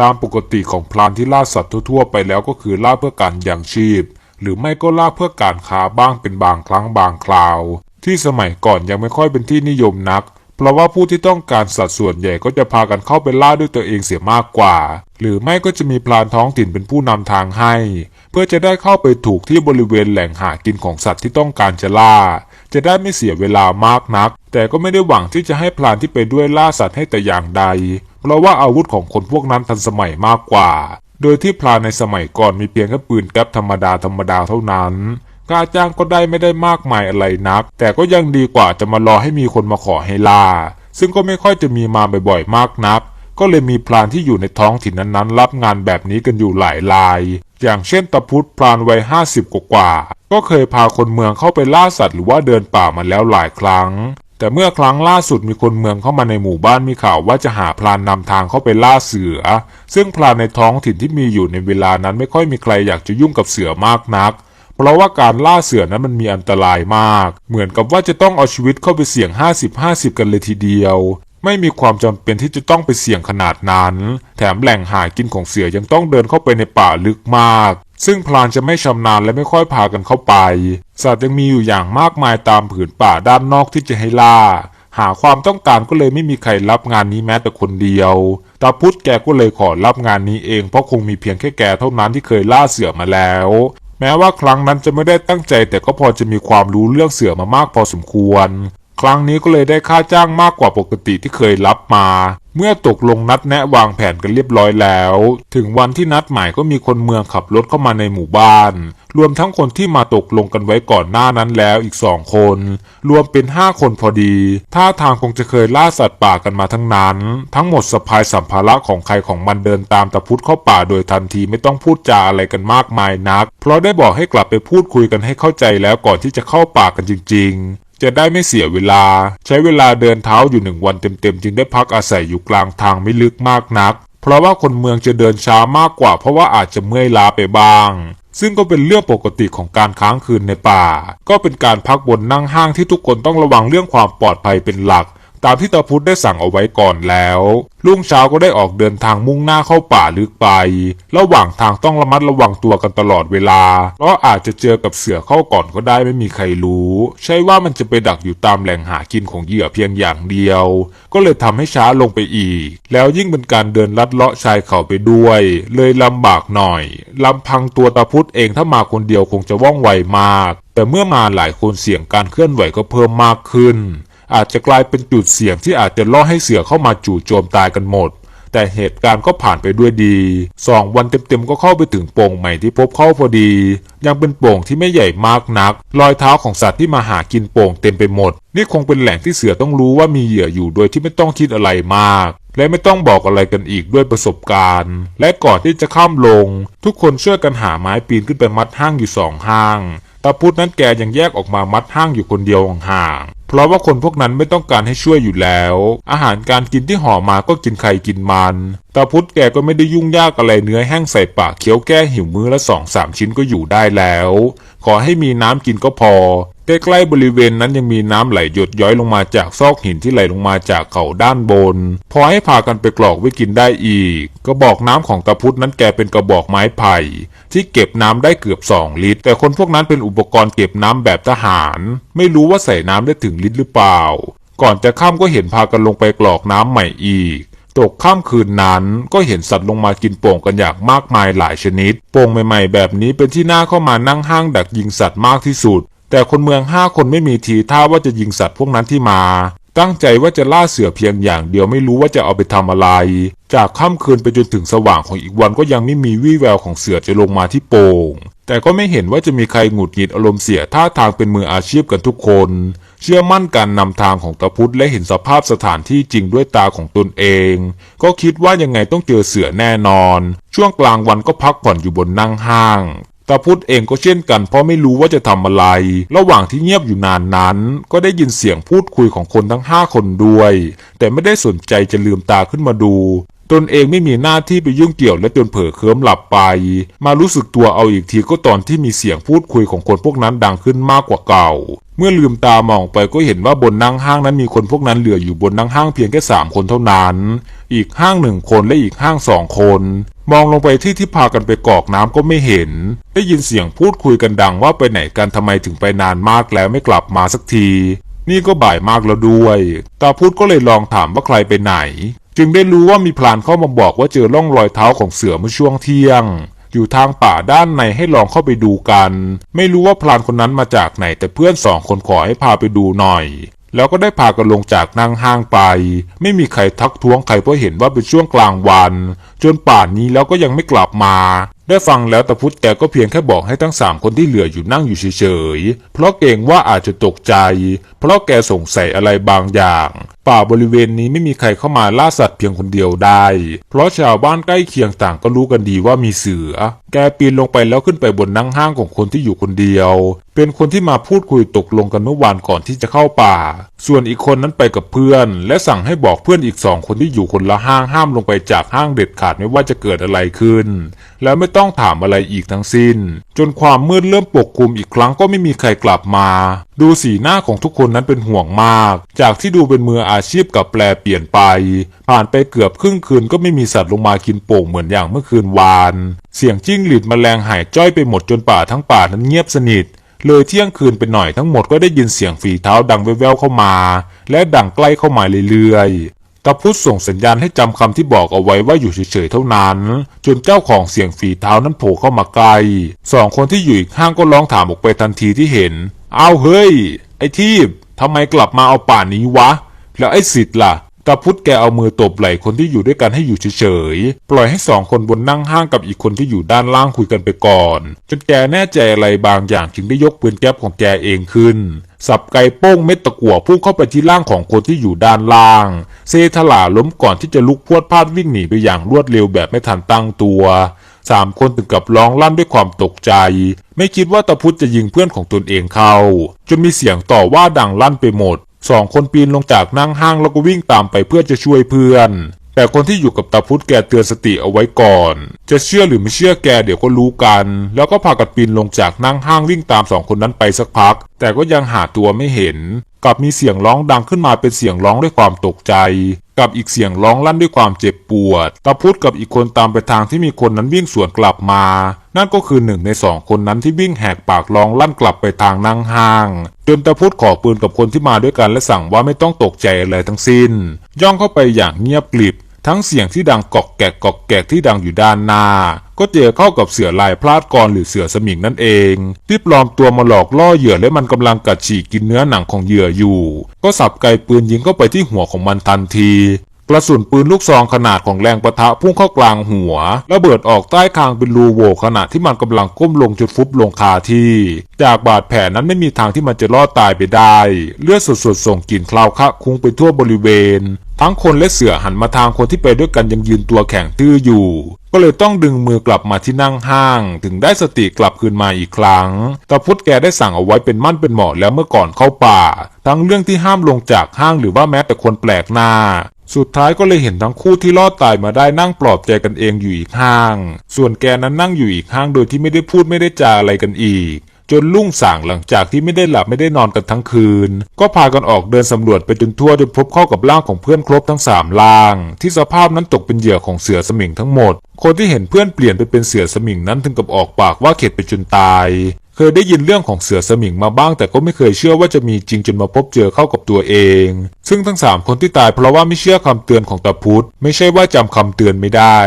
ตามปกติของพรานที่ล่าสัตว์ทั่วๆไปแล้วก็คือล่าเพื่อการยังชีพ หรือไม่ก็ล่าเพื่อการค้าบ้างเป็นบางครั้งบางคราว ที่สมัยก่อนยังไม่ค่อยเป็นที่นิยมนัก เพราะว่าผู้ที่ต้องการสัตว์ส่วนใหญ่ก็จะพากันเข้าไปล่าด้วยตัวเองเสียมากกว่า หรือไม่ก็จะมีพรานท้องถิ่นเป็นผู้นำทางให้ เพื่อจะได้เข้าไปถูกที่บริเวณแหล่งหากินของสัตว์ที่ต้องการจะล่า จะได้ไม่เสียเวลามากนัก แต่ก็ไม่ได้หวังที่จะให้พรานที่ไปด้วยล่าสัตว์ให้แต่อย่างใด เพราะว่าอาวุธของคนพวกนั้นทันสมัยมากกว่า โดยที่พรานในสมัยก่อนมีเพียงแค่ปืนแก๊ปธรรมดาธรรมดาเท่านั้นกล้าจ้างก็ได้ไม่ได้มากมายอะไรนัก แต่ก็ยังดีกว่าจะมารอให้มีคนมาขอให้ลา ซึ่งก็ไม่ค่อยจะมีมาบ่อยๆมากนัก ก็เลยมีพรานที่อยู่ในท้องถิ่นนั้นๆ รับงานแบบนี้กันอยู่หลายราย อย่างเช่นตะพุธพรานวัยห้าสิบกว่า ก็เคยพาคนเมืองเข้าไปล่าสัตว์หรือว่าเดินป่ามาแล้วหลายครั้ง แต่เมื่อครั้งล่าสุดมีคนเมืองเข้ามาในหมู่บ้านมีข่าวว่าจะหาพรานนำทางเข้าไปล่าเสือ ซึ่งพรานในท้องถิ่นที่มีอยู่ในเวลานั้นไม่ค่อยมีใครอยากจะยุ่งกับเสือมากนัก เพราะว่าการล่าเสือนั้นมันมีอันตรายมาก เหมือนกับว่าจะต้องเอาชีวิตเข้าไปเสี่ยง 50-50 กันเลยทีเดียว ไม่มีความจำเป็นที่จะต้องไปเสี่ยงขนาดนั้น แถมแหล่งหากินของเสือยังต้องเดินเข้าไปในป่าลึกมาก ซึ่งพลานจะไม่ชำนาญและไม่ค่อยพากันเข้าไป สัตว์ยังมีอยู่อย่างมากมายตามผืนป่าด้านนอกที่จะให้ล่า หาความต้องการก็เลยไม่มีใครรับงานนี้แม้แต่คนเดียว ตาพุธแกก็เลยขอรับงานนี้เองเพราะคงมีเพียงแค่แกเท่านั้นที่เคยล่าเสือมาแล้ว แม้ว่าครั้งนั้นจะไม่ได้ตั้งใจแต่ก็พอจะมีความรู้เรื่องเสือมามากพอสมควร ครั้งนี้ก็เลยได้ค่าจ้างมากกว่าปกติที่เคยรับมา เมื่อตกลงนัดแนะวางแผนกันเรียบร้อยแล้ว ถึงวันที่นัดหมายก็มีคนเมืองขับรถเข้ามาในหมู่บ้าน รวมทั้งคนที่มาตกลงกันไว้ก่อนหน้านั้นแล้วอีกสองคน รวมเป็นห้าคนพอดี ท่าทางคงจะเคยล่าสัตว์ป่ากันมาทั้งนั้น ทั้งหมดสะพายสัมภาระของใครของมันเดินตามตะพุดเข้าป่าโดยทันทีไม่ต้องพูดจาอะไรกันมากมายนัก เพราะได้บอกให้กลับไปพูดคุยกันให้เข้าใจแล้วก่อนที่จะเข้าป่ากันจริง จะได้ไม่เสียเวลา ใช้เวลาเดินเท้าอยู่หนึ่งวันเต็มๆ จึงได้พักอาศัยอยู่กลางทางไม่ลึกมากนัก เพราะว่าคนเมืองจะเดินช้ามากกว่า เพราะว่าอาจจะเมื่อยล้าไปบ้าง ซึ่งก็เป็นเรื่องปกติของการค้างคืนในป่า ก็เป็นการพักบนนั่งห้างที่ทุกคนต้องระวังเรื่องความปลอดภัยเป็นหลัก ตามที่ตาพุธได้สั่งเอาไว้ก่อนแล้วรุ่งเช้าก็ได้ออกเดินทางมุ่งหน้าเข้าป่าลึกไป ระหว่างทางต้องระมัดระวังตัวกันตลอดเวลา เพราะอาจจะเจอกับเสือเข้าก่อนก็ได้ไม่มีใครรู้ ใช่ว่ามันจะไปดักอยู่ตามแหล่งหากินของเหยื่อเพียงอย่างเดียว ก็เลยทำให้ช้าลงไปอีก แล้วยิ่งเป็นการเดินลัดเลาะชายเขาไปด้วย เลยลำบากหน่อยลำพังตัวตาพุธเองถ้ามาคนเดียวคงจะว่องไวมาก แต่เมื่อมาหลายคนเสี่ยงการเคลื่อนไหวก็เพิ่มมากขึ้น อาจจะกลายเป็นจุดเสี่ยงที่อาจจะล่อให้เสือเข้ามาจู่โจมตายกันหมด แต่เหตุการณ์ก็ผ่านไปด้วยดีสองวันเต็มๆก็เข้าไปถึงโป่งใหม่ที่พบเข้าพอดี ยังเป็นโป่งที่ไม่ใหญ่มากนัก รอยเท้าของสัตว์ที่มาหากินโป่งเต็มไปหมด นี่คงเป็นแหล่งที่เสือต้องรู้ว่ามีเหยื่ออยู่โดยที่ไม่ต้องคิดอะไรมากและไม่ต้องบอกอะไรกันอีกด้วยประสบการณ์ และก่อนที่จะข้ามลง ทุกคนช่วยกันหาไม้ปีนขึ้นไปมัดห้างอยู่สองห้างตาพุธนั้นแกยังแยกออกมามัดห้างอยู่คนเดียวห่าง เพราะว่าคนพวกนั้นไม่ต้องการให้ช่วยอยู่แล้ว อาหารการกินที่ห่อมาก็กินไข่กินมัน ตาพุธแกก็ไม่ได้ยุ่งยากอะไรเนื้อแห้งใส่ปากเคี้ยวแก้หิวมื้อละสองสามชิ้นก็อยู่ได้แล้ว ขอให้มีน้ำกินก็พอ ใกล้ๆบริเวณนั้นยังมีน้ำไหลหยดย้อยลงมาจากซอกหินที่ไหลลงมาจากเขาด้านบน พอให้พากันไปกรอกไว้กินได้อีก กระบอกน้ำของตาพุธนั้นแกเป็นกระบอกไม้ไผ่ ที่เก็บน้ำได้เกือบ 2 ลิตร แต่คนพวกนั้นเป็นอุปกรณ์เก็บน้ำแบบทหาร ไม่รู้ว่าใส่น้ำได้ถึงลิตรหรือเปล่า ก่อนจะข้ามก็เห็นพากันลงไปกรอกน้ำใหม่อีก ตกข้ามคืนนั้น ก็เห็นสัตว์ลงมากินโป่งกันอย่างมากมายหลายชนิด โป่งใหม่ๆ แบบนี้เป็นที่น่าเข้ามานั่งห้างดักยิงสัตว์มากที่สุด แต่คนเมืองห้าคนไม่มีทีท่าว่าจะยิงสัตว์พวกนั้นที่มา ตั้งใจว่าจะล่าเสือเพียงอย่างเดียวไม่รู้ว่าจะเอาไปทำอะไร จากค่ำคืนไปจนถึงสว่างของอีกวันก็ยังไม่มีวี่แววของเสือจะลงมาที่โป่งแต่ก็ไม่เห็นว่าจะมีใครหงุดหงิดอารมณ์เสียท่าทางเป็นมืออาชีพกันทุกคน เชื่อมั่นการนำทางของตะพุธและเห็นสภาพสถานที่จริงด้วยตาของตนเอง ก็คิดว่ายังไงต้องเจอเสือแน่นอน ช่วงกลางวันก็พักผ่อนอยู่บนนั่งห้างตาพุธเองก็เช่นกันเพราะไม่รู้ว่าจะทำอะไร ระหว่างที่เงียบอยู่นานนั้น ก็ได้ยินเสียงพูดคุยของคนทั้งห้าคนด้วย แต่ไม่ได้สนใจจะลืมตาขึ้นมาดู ตนเองไม่มีหน้าที่ไปยุ่งเกี่ยวและจนเผลอเคลิ้มหลับไป มารู้สึกตัวเอาอีกทีก็ตอนที่มีเสียงพูดคุยของคนพวกนั้นดังขึ้นมากกว่าเก่า เมื่อลืมตามองไปก็เห็นว่าบนนั่งห้างนั้นมีคนพวกนั้นเหลืออยู่บนนั่งห้างเพียงแค่สามคนเท่านั้น อีกห้างหนึ่งคนและอีกห้างสองคน มองลงไปที่ที่พากันไปกอกน้ำก็ไม่เห็น ได้ยินเสียงพูดคุยกันดังว่าไปไหนกันทำไมถึงไปนานมากแล้วไม่กลับมาสักที นี่ก็บ่ายมากแล้วด้วย ตาพุธก็เลยลองถามว่าใครไปไหน จึงได้รู้ว่ามีพลานเข้ามาบอกว่าเจอร่องรอยเท้าของเสือเมื่อช่วงเที่ยง อยู่ทางป่าด้านในให้ลองเข้าไปดูกัน ไม่รู้ว่าพลานคนนั้นมาจากไหนแต่เพื่อนสองคนขอให้พาไปดูหน่อย แล้วก็ได้พากันลงจากนั่งห้างไป ไม่มีใครทักท้วงใครเพราะเห็นว่าเป็นช่วงกลางวัน จนป่านนี้แล้วก็ยังไม่กลับมา ได้ฟังแล้วตะพุทธแกก็เพียงแค่บอกให้ทั้งสามคนที่เหลืออยู่นั่งอยู่เฉยๆ เพราะเกรงว่าอาจจะตกใจ เพราะแกสงสัยอะไรบางอย่าง ป่าบริเวณนี้ไม่มีใครเข้ามาล่าสัตว์เพียงคนเดียวได้ เพราะชาวบ้านใกล้เคียงต่างก็รู้กันดีว่ามีเสือ แกปีนลงไปแล้วขึ้นไปบนนั่งห้างของคนที่อยู่คนเดียว เป็นคนที่มาพูดคุยตกลงกันเมื่อวานก่อนที่จะเข้าป่า ส่วนอีกคนนั้นไปกับเพื่อน และสั่งให้บอกเพื่อนอีกสองคนที่อยู่คนละห้างห้ามลงไปจากห้างเด็ดขาดไม่ว่าจะเกิดอะไรขึ้น แล้วไม่ต้องถามอะไรอีกทั้งสิ้น จนความมืดเริ่มปกคลุมอีกครั้งก็ไม่มีใครกลับมา ดูสีหน้าของทุกคนนั้นเป็นห่วงมาก จากที่ดูเป็นมืออาชีพกับแปลเปลี่ยนไป ผ่านไปเกือบครึ่งคืนก็ไม่มีสัตว์ลงมากินโป่งเหมือนอย่างเมื่อคืนวาน เสียงจิ้งหรีดแมลงหายจ้อยไปหมดจนป่าทั้งป่านั้นเงียบสนิท เลยเที่ยงคืนไปหน่อยทั้งหมดก็ได้ยินเสียงฝีเท้าดังแว่วๆเข้ามา และดังใกล้เข้ามาเรื่อยๆตาพุธส่งสัญญาณให้จำคำที่บอกเอาไว้ว่าอยู่เฉยๆเท่านั้น จนเจ้าของเสียงฝีเท้านั้นโผล่เข้ามาใกล้สองคนที่อยู่อีกห้างก็ร้องถามออกไปทันทีที่เห็นอ้าวเฮ้ย ไอ้ทีบทำไมกลับมาเอาป่านนี้วะ แล้วไอ้สิทธ์ล่ะ ตาพุธแกเอามือตบไหล่คนที่อยู่ด้วยกันให้อยู่เฉยๆ ปล่อยให้สองคนบนนั่งห้างกับอีกคนที่อยู่ด้านล่างคุยกันไปก่อน จนแกแน่ใจอะไรบางอย่างจึงได้ยกปืนแก๊ปของแกเองขึ้น สับไกโป้งเม็ดตะกั่วพุ่งเข้าไปที่ร่างของคนที่อยู่ด้านล่าง เซทลาล้มก่อนที่จะลุกพรวดพลาดวิ่งหนีไปอย่างรวดเร็วแบบไม่ทันตั้งตัวสามคนถึงกับร้องลั่นด้วยความตกใจ ไม่คิดว่าตาพุธจะยิงเพื่อนของตนเองเข้าจนมีเสียงต่อว่าดังลั่นไปหมด สองคนปีนลงจากนั่งห้างแล้วก็วิ่งตามไปเพื่อจะช่วยเพื่อน แต่คนที่อยู่กับตาพุธแกเตือนสติเอาไว้ก่อน จะเชื่อหรือไม่เชื่อแกเดี๋ยวก็รู้กัน แล้วก็พากันปีนลงจากนั่งห้างวิ่งตามสองคนนั้นไปสักพัก แต่ก็ยังหาตัวไม่เห็น กลับมีเสียงร้องดังขึ้นมาเป็นเสียงร้องด้วยความตกใจ กับอีกเสียงร้องลั่นด้วยความเจ็บปวดตาพุธกับอีกคนตามไปทางที่มีคนนั้นวิ่งสวนกลับมา นั่นก็คือหนึ่งในสองคนนั้นที่วิ่งแหกปากร้องลั่นกลับไปทางนั่งห้างจนตาพุธขอปืนกับคนที่มาด้วยกันและสั่งว่าไม่ต้องตกใจอะไรทั้งสิ้น ย่องเข้าไปอย่างเงียบกริบ ทั้งเสียงที่ดังกอกแกกกอกแกกที่ดังอยู่ด้านหน้า ก็เจอเข้ากับเสือลายพลาดกรหรือเสือสมิงนั่นเองที่ปลอมตัวมาหลอกล่อเหยื่อและมันกำลังกัดฉีกกินเนื้อหนังของเหยื่ออยู่ ก็สับไกปืนยิงเข้าไปที่หัวของมันทันทีกระสุนปืนลูกซองขนาดของแรงประทะพุ่งเข้ากลางหัวระเบิดออกใต้คางเป็นรูโหว่ขณะที่มันกำลังก้มลงจนฟุบลงคาที่ จากบาดแผลนั้นไม่มีทางที่มันจะรอดตายไปได้ เลือดสดๆส่งกลิ่นคลาวคะคุ้งไปทั่วบริเวณ ทั้งคนและเสือหันมาทางคนที่ไปด้วยกันยังยืนตัวแข็งทื่ออยู่ ก็เลยต้องดึงมือกลับมาที่นั่งห้าง ถึงได้สติกลับคืนมาอีกครั้งตาพุทธแกได้สั่งเอาไว้เป็นมั่นเป็นเหมาะแล้วเมื่อก่อนเข้าป่า ทั้งเรื่องที่ห้ามลงจากห้างหรือว่าแม้แต่คนแปลกหน้าสุดท้ายก็เลยเห็นทั้งคู่ที่รอดตายมาได้นั่งปลอบใจกันเองอยู่อีกห้าง ส่วนแกนั้นนั่งอยู่อีกห้างโดยที่ไม่ได้พูดไม่ได้จาอะไรกันอีก จนรุ่งสางหลังจากที่ไม่ได้หลับไม่ได้นอนกันทั้งคืน ก็พากันออกเดินสำรวจไปจนทั่วจนพบเข้ากับร่างของเพื่อนครบทั้งสามร่าง ที่สภาพนั้นตกเป็นเหยื่อของเสือสมิงทั้งหมด คนที่เห็นเพื่อนเปลี่ยนไปเป็นเสือสมิงนั้นถึงกับออกปากว่าเข็ดไปจนตาย เคยได้ยินเรื่องของเสือสมิงมาบ้าง แต่ก็ไม่เคยเชื่อว่าจะมีจริงจนมาพบเจอเข้ากับตัวเอง ซึ่งทั้งสามคนที่ตายเพราะว่าไม่เชื่อคำเตือนของตาพุธไม่ใช่ว่าจำคำเตือนไม่ได้